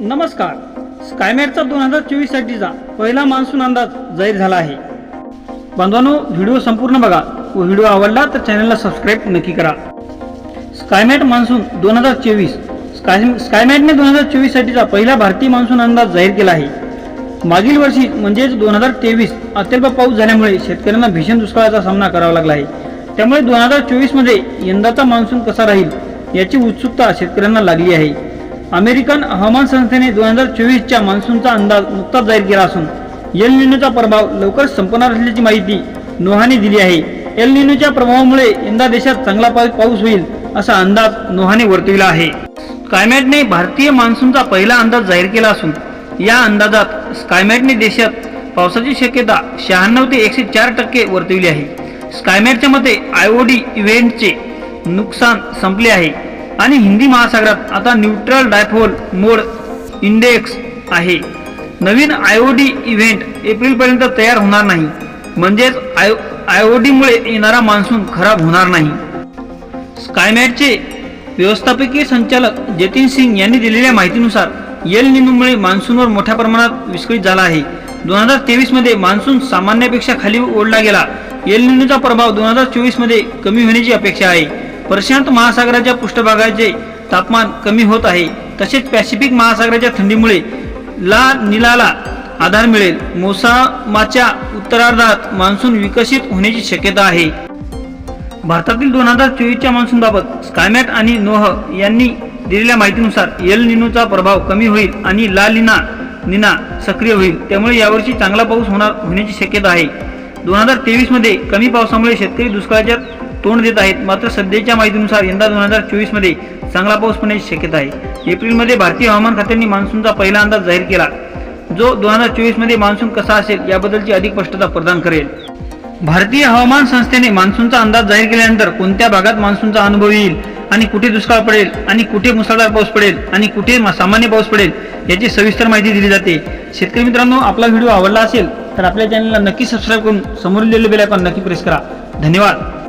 नमस्कार. स्कायमॅटचा दोन हजार चोवीससाठीचा पहिला मान्सून अंदाज जाहीर झाला आहे. बांधवांनो व्हिडिओ संपूर्ण बघा. व व्हिडिओ आवडला तर चॅनलला सबस्क्राईब नक्की करा. स्कायमॅट मान्सून दोन हजार चोवीस. स्काय स्कायमॅटने दोन हजार चोवीससाठीचा पहिला भारतीय मान्सून अंदाज जाहीर केला आहे. मागील वर्षी म्हणजेच दोन हजार तेवीस अत्यल्प पाऊस झाल्यामुळे शेतकऱ्यांना भीषण दुष्काळाचा सामना करावा लागला आहे. त्यामुळे दोन हजार चोवीसमध्ये यंदाचा मान्सून कसा राहील याची उत्सुकता शेतकऱ्यांना लागली आहे. अमेरिकन हवामान संस्थेने दोन हजार चोवीसच्या मान्सूनचा अंदाज नुकताच जाहीर केला असून एल निनोचा प्रभाव लवकर संपणार असल्याची माहिती नोहाने दिली आहे. एल निनोच्या प्रभावामुळे यंदा देशात चांगला पाऊस होईल असा अंदाज नोहाने वर्तविला आहे. स्कायमॅटने भारतीय मान्सूनचा पहिला अंदाज जाहीर केला असून या अंदाजात स्कायमॅटने देशात पावसाची शक्यता शहाण्णव ते एकशे चार टक्के वर्तविली आहे. स्कायमॅटच्या मते आयओडी इव्हेंटचे नुकसान संपले आहे. आणि हिंदी महासागरात आता न्यूट्रल डायफोल मोड इंडेक्स आहे. नवीन आयओडी इव्हेंट एप्रिलपर्यंत तयार होणार नाही. म्हणजेच आय आयओडीमुळे येणारा मान्सून खराब होणार नाही. स्कायमॅटचे व्यवस्थापकीय संचालक जतीन सिंग यांनी दिलेल्या माहितीनुसार एल निनोमुळे मान्सूनवर मोठ्या प्रमाणात विस्कळीत झाला आहे. दोन हजार तेवीसमध्ये मान्सून सामान्यापेक्षा खाली ओढला गेला. एल निनोचा प्रभाव दोन हजार चोवीसमध्ये कमी होण्याची अपेक्षा आहे. प्रशांत महासागराच्या पृष्ठभागाचे तापमान कमी होत आहे. तसेच पॅसिफिक महासागराच्या थंडीमुळे ला निलाला आधार मिळेल. मोसामाच्या उत्तरार्धात मान्सून विकसित होण्याची शक्यता आहे. भारतातील दोन हजार चोवीसच्या मान्सूनबाबत स्कायमॅट आणि नोह यांनी दिलेल्या माहितीनुसार एल निनोचा प्रभाव कमी होईल आणि ला लिना निना सक्रिय होईल. त्यामुळे यावर्षी चांगला पाऊस होणार होण्याची शक्यता आहे. दोन हजार तेवीसमध्ये कमी पावसामुळे शेतकरी दुष्काळाच्या तोंड देत आहेत. मात्र सध्याच्या माहितीनुसार यंदा दोन हजार चोवीसमध्ये चांगला पाऊस पडण्याची शक्यता आहे. एप्रिलमध्ये भारतीय हवामान खात्याने मान्सूनचा पहिला अंदाज जाहीर केला. जो दोन हजार चोवीसमध्ये मान्सून कसा असेल याबद्दलची अधिक स्पष्टता प्रदान करेल. भारतीय हवामान संस्थेने मान्सूनचा अंदाज जाहीर केल्यानंतर कोणत्या भागात मान्सूनचा अनुभव येईल आणि कुठे दुष्काळ पडेल आणि कुठे मुसळधार पाऊस पडेल आणि कुठे सामान्य पाऊस पडेल याची सविस्तर माहिती दिली जाते. शेतकरी मित्रांनो आपला व्हिडिओ आवडला असेल तर आपल्या चॅनलला नक्की सबस्क्राईब करून समोरील बेल आयकॉन नक्की प्रेस करा. धन्यवाद.